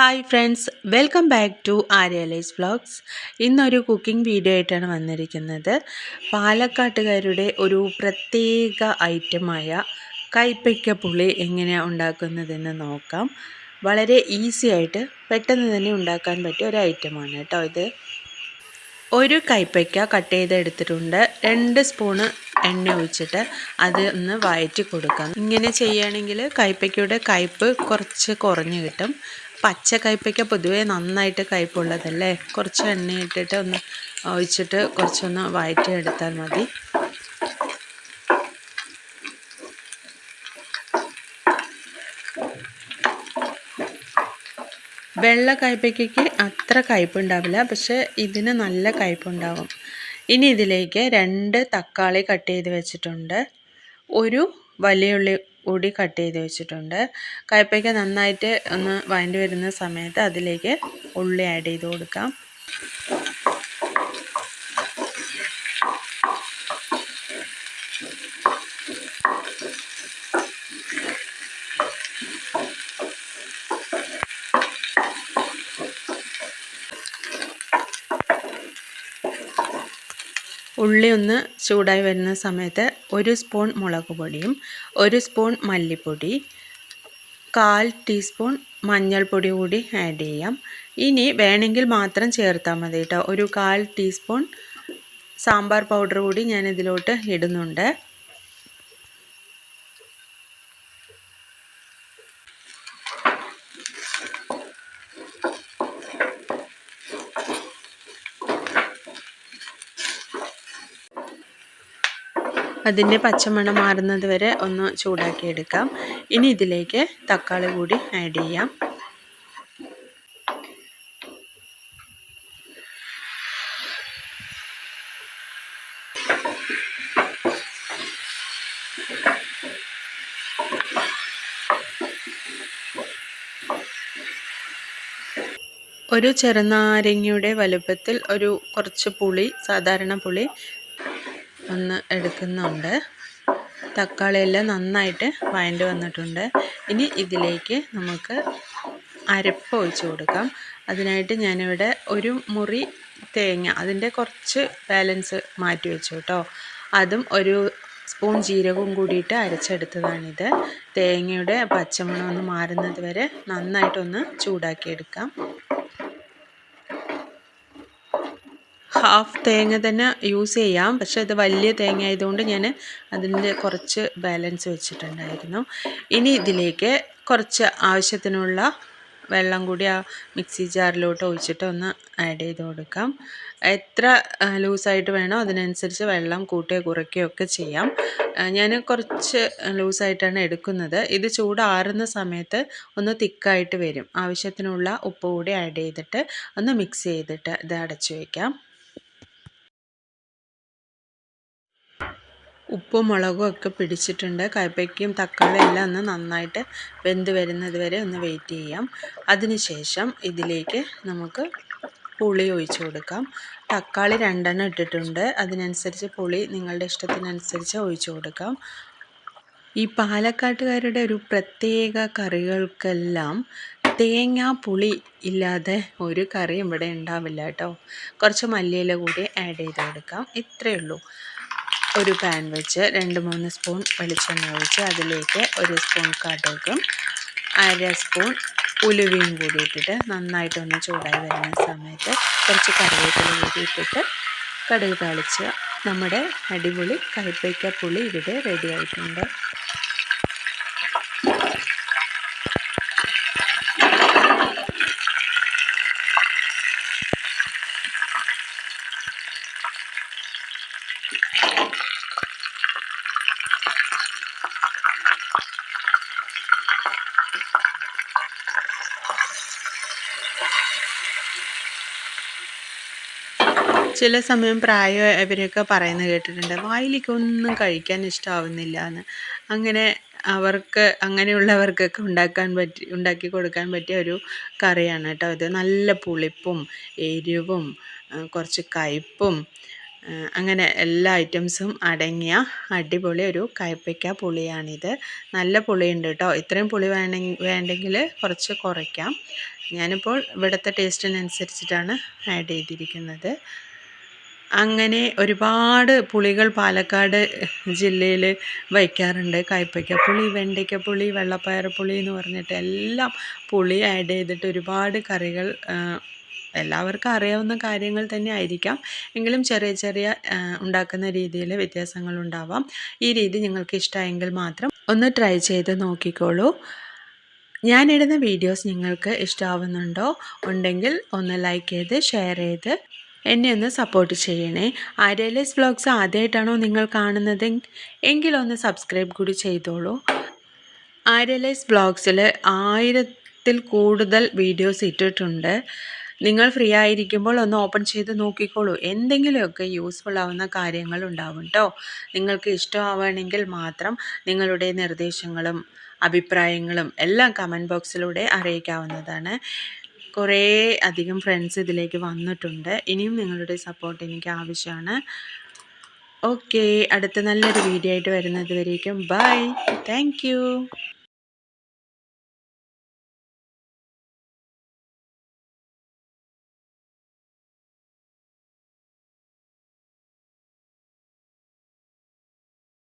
Hi friends welcome back to ആര്യലൈസ് vlogs ഇന്നൊരു cooking video ആയിട്ടാണ് വന്നിരിക്കുന്നത്. പാലക്കാട്ടുകാരുടെ ഒരു പ്രത്യേക ഐറ്റമായ കൈപ്പയ്ക്ക പുളി എങ്ങനെയാണ് ഉണ്ടാക്കുന്നതെന്ന് നോക്കാം. വളരെ ഈസി ആയിട്ട് പെട്ടെന്ന് തന്നെ ഉണ്ടാക്കാൻ പറ്റിയ ഒരു ഐറ്റമാണ് കേട്ടോ ഇത്. ഒരു കൈപ്പയ്ക്ക കട്ട് ചെയ്തെടുത്തിട്ടുണ്ട്. രണ്ട് സ്പൂണ് എണ്ണ ഒഴിച്ചിട്ട് അത് ഒന്ന് വയറ്റി കൊടുക്കാം. ഇങ്ങനെ ചെയ്യുകയാണെങ്കിൽ കൈപ്പയ്ക്കയുടെ കയ്പ്പ് കുറച്ച് കുറഞ്ഞ് കിട്ടും. പച്ച കയ്പ്പയ്ക്ക പൊതുവേ നന്നായിട്ട് കയ്പ്പുള്ളതല്ലേ? കുറച്ച് എണ്ണ ഇട്ടിട്ട് ഒന്ന് ഒഴിച്ചിട്ട് കുറച്ചൊന്ന് വയറ്റി എടുത്താൽ മതി. വെള്ള കയ്പ്പയ്ക്കയ്ക്ക് അത്ര കയ്പ്പുണ്ടാവില്ല പക്ഷെ ഇതിന് നല്ല കയ്പ്പുണ്ടാവും. ഇനി ഇതിലേക്ക് രണ്ട് തക്കാളി കട്ട് ചെയ്ത് വെച്ചിട്ടുണ്ട്. ഒരു വലിയ ഉള്ളി കൂടി കട്ട് ചെയ്ത് വെച്ചിട്ടുണ്ട്. കയ്പ്പയ്ക്ക നന്നായിട്ട് ഒന്ന് വഴണ്ടി വരുന്ന സമയത്ത് അതിലേക്ക് ഉള്ളി ആഡ് ചെയ്ത് കൊടുക്കാം. ഉള്ളി ഒന്ന് ചൂടായി വരുന്ന സമയത്ത് ഒരു സ്പൂൺ മുളക് പൊടിയും ഒരു സ്പൂൺ മല്ലിപ്പൊടി കാൽ ടീസ്പൂൺ മഞ്ഞൾപ്പൊടി കൂടി ആഡ് ചെയ്യാം. ഇനി വേണമെങ്കിൽ മാത്രം ചേർത്താൽ മതി കേട്ടോ. ഒരു കാൽ ടീസ്പൂൺ സാമ്പാർ പൗഡർ കൂടി ഞാൻ ഇതിലോട്ട് ഇടുന്നുണ്ട്. അതിന്റെ പച്ചമണം മാറുന്നത് വരെ ഒന്ന് ചൂടാക്കി എടുക്കാം ഇനി ഇതിലേക്ക് തക്കാളി കൂടി ആഡ് ചെയ്യാം. ഒരു ചെറുനാരങ്ങയുടെ വലുപ്പത്തിൽ ഒരു കുറച്ച് പുളി സാധാരണ പുളി ഒന്ന് എടുക്കുന്നുണ്ട്. തക്കാളിയെല്ലാം നന്നായിട്ട് വഴണ്ട് വന്നിട്ടുണ്ട്. ഇനി ഇതിലേക്ക് നമുക്ക് അരപ്പ് ഒഴിച്ച് കൊടുക്കാം. അതിനായിട്ട് ഞാനിവിടെ ഒരു മുറി തേങ്ങ അതിന്റെ കുറച്ച് ബാലൻസ് മാറ്റി വെച്ചു കേട്ടോ. അതും ഒരു സ്പൂൺ ജീരകവും കൂടിയിട്ട് അരച്ചെടുത്തതാണിത്. തേങ്ങയുടെ പച്ചമണം ഒന്ന് മാറുന്നത് വരെ നന്നായിട്ടൊന്ന് ചൂടാക്കിയെടുക്കാം. ഹാഫ് തേങ്ങ തന്നെ യൂസ് ചെയ്യാം. പക്ഷേ അത് വലിയ തേങ്ങ ആയതുകൊണ്ട് ഞാൻ അതിന്റെ കുറച്ച് ബാലൻസ് വെച്ചിട്ടുണ്ടായിരുന്നു. ഇനി ഇതിലേക്ക് കുറച്ച് ആവശ്യത്തിനുള്ള വെള്ളം കൂടി ആ മിക്സി ജാറിലോട്ട് ഒഴിച്ചിട്ട് ഒന്ന് ആഡ് ചെയ്ത് കൊടുക്കാം. എത്ര ലൂസായിട്ട് വേണോ അതിനനുസരിച്ച് വെള്ളം കൂട്ടുകയോ കുറയ്ക്കുകയോ ഒക്കെ ചെയ്യാം. ഞാൻ കുറച്ച് ലൂസായിട്ടാണ് എടുക്കുന്നത്. ഇത് ചൂടാറുന്ന സമയത്ത് ഒന്ന് തിക്കായിട്ട് വരും. ആവശ്യത്തിനുള്ള ഉപ്പ് കൂടി ആഡ് ചെയ്തിട്ട് ഒന്ന് മിക്സ് ചെയ്തിട്ട് ഇത് അടച്ചു വയ്ക്കാം ഉപ്പും മുളകും ഒക്കെ പിടിച്ചിട്ടുണ്ട്. കയ്പയ്ക്കും തക്കാളിയും എല്ലാം ഒന്ന് നന്നായിട്ട് വെന്ത് വരുന്നത് വരെ ഒന്ന് വെയിറ്റ് ചെയ്യാം. അതിനുശേഷം ഇതിലേക്ക് നമുക്ക് പുളി ഒഴിച്ച് കൊടുക്കാം. തക്കാളി രണ്ടെണ്ണം ഇട്ടിട്ടുണ്ട്. അതിനനുസരിച്ച് പുളി നിങ്ങളുടെ ഇഷ്ടത്തിനനുസരിച്ച് ഒഴിച്ച് കൊടുക്കാം. ഈ പാലക്കാട്ടുകാരുടെ ഒരു പ്രത്യേക കറികൾക്കെല്ലാം തേങ്ങ പുളി ഇല്ലാതെ ഒരു കറിയും ഇവിടെ ഉണ്ടാവില്ല കേട്ടോ. കുറച്ച് മല്ലിയില കൂടി ആഡ് ചെയ്ത് കൊടുക്കാം. ഇത്രയേ ഉള്ളൂ. ഒരു പാൻ വെച്ച് രണ്ട് മൂന്ന് സ്പൂൺ വെളിച്ചെണ്ണ ഒഴിച്ച് അതിലേക്ക് ഒരു സ്പൂൺ കടുകും അര സ്പൂൺ ഉലുവയും കൂടി ഇട്ടിട്ട് നന്നായിട്ടൊന്ന് ചൂടായി വരുന്ന സമയത്ത് കുറച്ച് കറിവേപ്പില കൂടി ഇട്ടിട്ട് കടുക് തളിച്ച് നമ്മുടെ അടിപൊളി കൈപ്പയ്ക്ക പുളി ഇവിടെ റെഡി ആയിട്ടുണ്ട്. ചില സമയം പ്രായമായവരൊക്കെ പറയുന്നത് കേട്ടിട്ടുണ്ട്. വായിലേക്ക് ഒന്നും കഴിക്കാൻ ഇഷ്ടമാവുന്നില്ല എന്ന് അങ്ങനെ അവർക്ക് അങ്ങനെയുള്ളവർക്കൊക്കെ ഉണ്ടാക്കാൻ പറ്റി ഉണ്ടാക്കി കൊടുക്കാൻ പറ്റിയ ഒരു കറിയാണ് കേട്ടോ ഇത്. നല്ല പുളിപ്പും എരിവും കുറച്ച് കയ്പ്പും അങ്ങനെ എല്ലാ ഐറ്റംസും അടങ്ങിയ അടിപൊളി ഒരു കയ്പ്പയ്ക്ക പുളിയാണിത്. നല്ല പുളിയുണ്ട് കേട്ടോ. ഇത്രയും പുളി വേണമെങ്കിൽ വേണ്ടെങ്കിൽ കുറച്ച് കുറയ്ക്കാം. ഞാനിപ്പോൾ ഇവിടുത്തെ ടേസ്റ്റിനനുസരിച്ചിട്ടാണ് ആഡ് ചെയ്തിരിക്കുന്നത്. അങ്ങനെ ഒരുപാട് പുളികൾ പാലക്കാട് ജില്ലയിൽ വയ്ക്കാറുണ്ട്. കയ്പ്പയ്ക്ക പുളി വെണ്ടയ്ക്ക പുളി വെള്ളപ്പയർ പുളി എന്ന് പറഞ്ഞിട്ട് എല്ലാം പുളി ആഡ് ചെയ്തിട്ട് ഒരുപാട് കറികൾ എല്ലാവർക്കും അറിയാവുന്ന കാര്യങ്ങൾ തന്നെ ആയിരിക്കാം. എങ്കിലും ചെറിയ ചെറിയ ഉണ്ടാക്കുന്ന രീതിയിൽ വ്യത്യാസങ്ങൾ ഉണ്ടാവാം. ഈ രീതി നിങ്ങൾക്ക് ഇഷ്ടമായെങ്കിൽ മാത്രം ഒന്ന് ട്രൈ ചെയ്ത് നോക്കിക്കോളൂ. ഞാനിടുന്ന വീഡിയോസ് നിങ്ങൾക്ക് ഇഷ്ടമാവുന്നുണ്ടോ ഉണ്ടെങ്കിൽ ഒന്ന് ലൈക്ക് ചെയ്ത് ഷെയർ ചെയ്ത് എന്നെ ഒന്ന് സപ്പോർട്ട് ചെയ്യണേ. ആര്യലേസ് വ്ളോഗ്സ് ആദ്യമായിട്ടാണോ നിങ്ങൾ കാണുന്നത്? എങ്കിലൊന്ന് സബ്സ്ക്രൈബ് കൂടി ചെയ്തോളൂ. ആര്യലേസ് വ്ളോഗ്സിൽ ആയിരത്തിൽ കൂടുതൽ വീഡിയോസ് ഇട്ടിട്ടുണ്ട്. നിങ്ങൾ ഫ്രീ ആയിരിക്കുമ്പോൾ ഒന്ന് ഓപ്പൺ ചെയ്ത് നോക്കിക്കോളൂ. എന്തെങ്കിലുമൊക്കെ യൂസ്ഫുൾ ആവുന്ന കാര്യങ്ങൾ ഉണ്ടാവും കേട്ടോ നിങ്ങൾക്ക് ഇഷ്ടമാവുകയാണെങ്കിൽ മാത്രം നിങ്ങളുടെ നിർദ്ദേശങ്ങളും അഭിപ്രായങ്ങളും എല്ലാം കമന്റ് ബോക്സിലൂടെ അറിയിക്കാവുന്നതാണ്. കുറേ അധികം ഫ്രണ്ട്സ് ഇതിലേക്ക് വന്നിട്ടുണ്ട്. ഇനിയും നിങ്ങളുടെ സപ്പോർട്ട് എനിക്ക് ആവശ്യമാണ്. ഓക്കെ അടുത്ത നല്ലൊരു വീഡിയോ ആയിട്ട് വരുന്നത് വരേക്കും. Bye thank